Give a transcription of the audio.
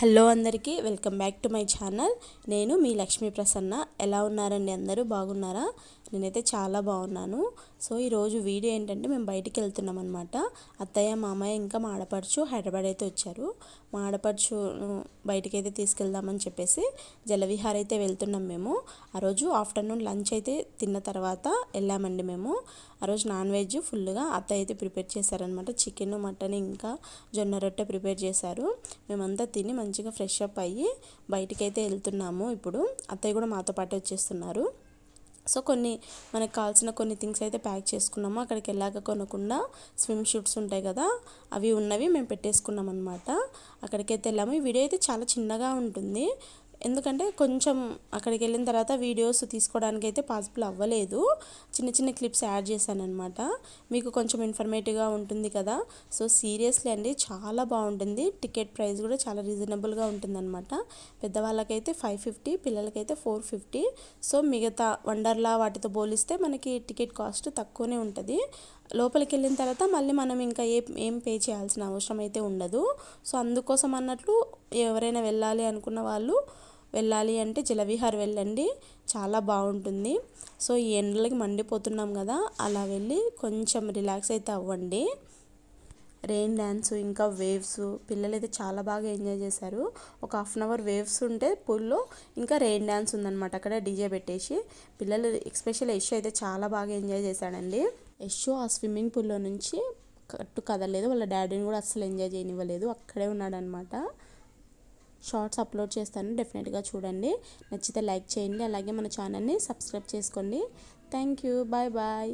Hello అందరికీ welcome back to my channel. నేను మీ లక్ష్మీ ప్రసన్న. ఎలా ఉన్నారండి అందరూ? బాగున్నారా? నేనైతే చాలా బాగున్నాను. సో ఈరోజు వీడియో ఏంటంటే మేము బయటికి వెళ్తున్నాం అనమాట అత్తయ్య మామయ్య ఇంకా మా ఆడపడుచు హైదరాబాద్ అయితే వచ్చారు. మా ఆడపడుచు బయటికి అయితే తీసుకెళ్దామని చెప్పేసి జలవిహార్ అయితే వెళ్తున్నాం మేము. ఆ రోజు ఆఫ్టర్నూన్ లంచ్ అయితే తిన్న తర్వాత వెళ్ళామండి మేము. ఆ రోజు నాన్ వెజ్ ఫుల్గా అత్తయ్య అయితే ప్రిపేర్ చేశారనమాట చికెన్ మటన్ ఇంకా జొన్న రొట్టె ప్రిపేర్ చేశారు. మేమంతా తిని మంచిగా ఫ్రెష్ అప్ అయ్యి బయటికి అయితే వెళ్తున్నాము ఇప్పుడు. అత్తయ్య కూడా మాతో పాటు వచ్చేస్తున్నారు. సో కొన్ని మనకు కావాల్సిన కొన్ని థింగ్స్ అయితే ప్యాక్ చేసుకున్నాము. అక్కడికి వెళ్ళాక కొనకుండా స్విమ్ షూట్స్ ఉంటాయి కదా అవి ఉన్నవి మేము పెట్టేసుకున్నాం అనమాట అక్కడికైతే వెళ్ళాము. ఈ వీడియో అయితే చాలా చిన్నగా ఉంటుంది. ఎందుకంటే కొంచెం అక్కడికి వెళ్ళిన తర్వాత వీడియోస్ తీసుకోవడానికి అయితే పాసిబుల్ అవ్వలేదు. చిన్న చిన్న క్లిప్స్ యాడ్ చేశాను అనమాట మీకు కొంచెం ఇన్ఫర్మేటివ్గా ఉంటుంది కదా? సో సీరియస్లీ అండి చాలా బాగుంటుంది. టికెట్ ప్రైస్ కూడా చాలా రీజనబుల్గా ఉంటుందన్నమాట. పెద్దవాళ్ళకైతే ఫైవ్ ఫిఫ్టీ పిల్లలకైతే ఫోర్ ఫిఫ్టీ. సో మిగతా వండర్లా వాటితో పోలిస్తే మనకి టికెట్ కాస్ట్ తక్కువనే ఉంటుంది. లోపలికి వెళ్ళిన తర్వాత మళ్ళీ మనం ఇంకా ఏ ఏం పే చేయాల్సిన అవసరం అయితే ఉండదు. సో అందుకోసం అన్నట్లు ఎవరైనా వెళ్ళాలి అనుకున్న వాళ్ళు వెళ్ళాలి అంటే జలవిహార్ వెళ్ళండి. చాలా బాగుంటుంది. సో ఈ ఎండలకి మండిపోతున్నాం కదా అలా వెళ్ళి కొంచెం రిలాక్స్ అయితే అవ్వండి. రెయిన్ డ్యాన్స్ ఇంకా వేవ్స్ పిల్లలు అయితే చాలా బాగా ఎంజాయ్ చేశారు. ఒక హాఫ్ అన్ అవర్ వేవ్స్ ఉంటే పూల్లో ఇంకా రెయిన్ డ్యాన్స్ ఉందన్నమాట అక్కడ డీజే పెట్టేసి. పిల్లలు ఎక్స్పెషల్ యశ్ అయితే చాలా బాగా ఎంజాయ్ చేశాడండి. యశ్ ఆ స్విమ్మింగ్ పూల్లో నుంచి కట్టు కదలేదు వాళ్ళ డాడీని కూడా అస్సలు ఎంజాయ్ చేయనివ్వలేదు అక్కడే ఉన్నాడనమాట షార్ట్స్ అప్లోడ్ చేస్తాను. డెఫినెట్గా చూడండి. నచ్చితే లైక్ చేయండి. అలాగే మన ఛానల్ని సబ్స్క్రైబ్ చేసుకోండి. Thank you bye bye